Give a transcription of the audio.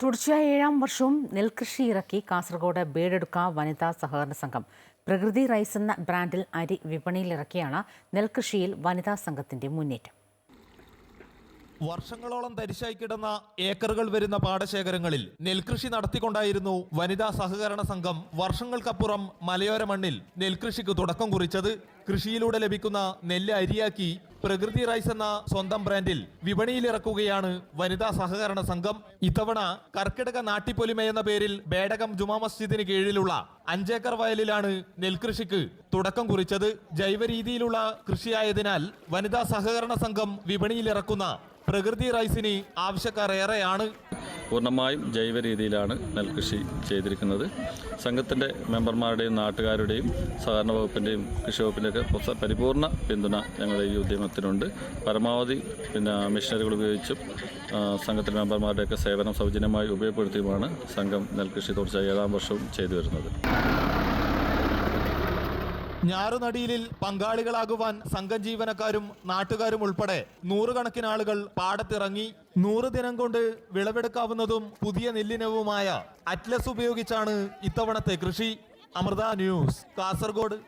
തുടർച്ചയായ ഏഴാം വർഷവും നെൽകൃഷി ഇറക്കി കാസർഗോഡ് ബേഡെടുക്ക വനിതാ സഹകരണ സംഘം. പ്രകൃതി റൈസ് എന്ന ബ്രാൻഡിൽ അരി വിപണിയിലിറക്കിയാണ് നെൽകൃഷിയിൽ വനിതാ സംഘത്തിന്റെ മുന്നേറ്റം. വർഷങ്ങളോളം തരിശായി കിടന്ന ഏക്കറുകൾ വരുന്ന പാടശേഖരങ്ങളിൽ നെൽകൃഷി നടത്തിക്കൊണ്ടായിരുന്നു വനിതാ സഹകരണ സംഘം വർഷങ്ങൾക്കപ്പുറം മലയോര മണ്ണിൽ നെൽകൃഷിക്ക് തുടക്കം കുറിച്ചത്. കൃഷിയിലൂടെ ലഭിക്കുന്ന നെല്ല് അരിയാക്കി പ്രകൃതി റൈസ് എന്ന സ്വന്തം ബ്രാൻഡിൽ വിപണിയിലിറക്കുകയാണ് വനിതാ സഹകരണ സംഘം. ഇത്തവണ കർക്കിടക നാട്ടിപ്പൊലിമ എന്ന പേരിൽ ബേടകം ജുമാ മസ്ജിദിന് കീഴിലുള്ള അഞ്ചേക്കർ വയലിലാണ് നെൽകൃഷിക്ക് തുടക്കം കുറിച്ചത്. ജൈവ രീതിയിലുള്ള കൃഷിയായതിനാൽ വനിതാ സഹകരണ സംഘം വിപണിയിലിറക്കുന്ന പ്രകൃതി റൈസിന് ആവശ്യക്കാർ ഏറെയാണ്. പൂർണമായും ജൈവ രീതിയിലാണ് നെൽകൃഷി ചെയ്തിരിക്കുന്നത്. സംഘത്തിന്റെ മെമ്പർമാരുടെയും നാട്ടുകാരുടെയും സഹകരണ വകുപ്പിന്റെയും കൃഷി വകുപ്പിന്റെയൊക്കെ പരിപൂർണ പിന്തുണ ഞങ്ങളുടെ ഈ ഉദ്യമത്തിനുണ്ട്. പരമാവധി പിന്നെ മെഷീനറികൾ ഉപയോഗിച്ചും സംഘത്തിന്റെ മെമ്പർമാരുടെയൊക്കെ സേവനം സൗജന്യമായി ഉപയോഗപ്പെടുത്തിയുമാണ് സംഘം നെൽകൃഷി തുടർച്ചയായി ഏഴാം വർഷവും ചെയ്തു വരുന്നത്. ഞാറുനടിയിലിൽ പങ്കാളികളാകുവാൻ സംഘം ജീവനക്കാരും നാട്ടുകാരും ഉൾപ്പെടെ നൂറുകണക്കിന് ആളുകൾ പാടത്തിറങ്ങി നൂറ് ദിനം കൊണ്ട് വിളവെടുക്കാവുന്നതും പുതിയ നെല്ലിനവുമായ അറ്റ്ലസ് ഉപയോഗിച്ചാണ് ഇത്തവണത്തെ കൃഷി. അമൃത ന്യൂസ് കാസർഗോഡ്.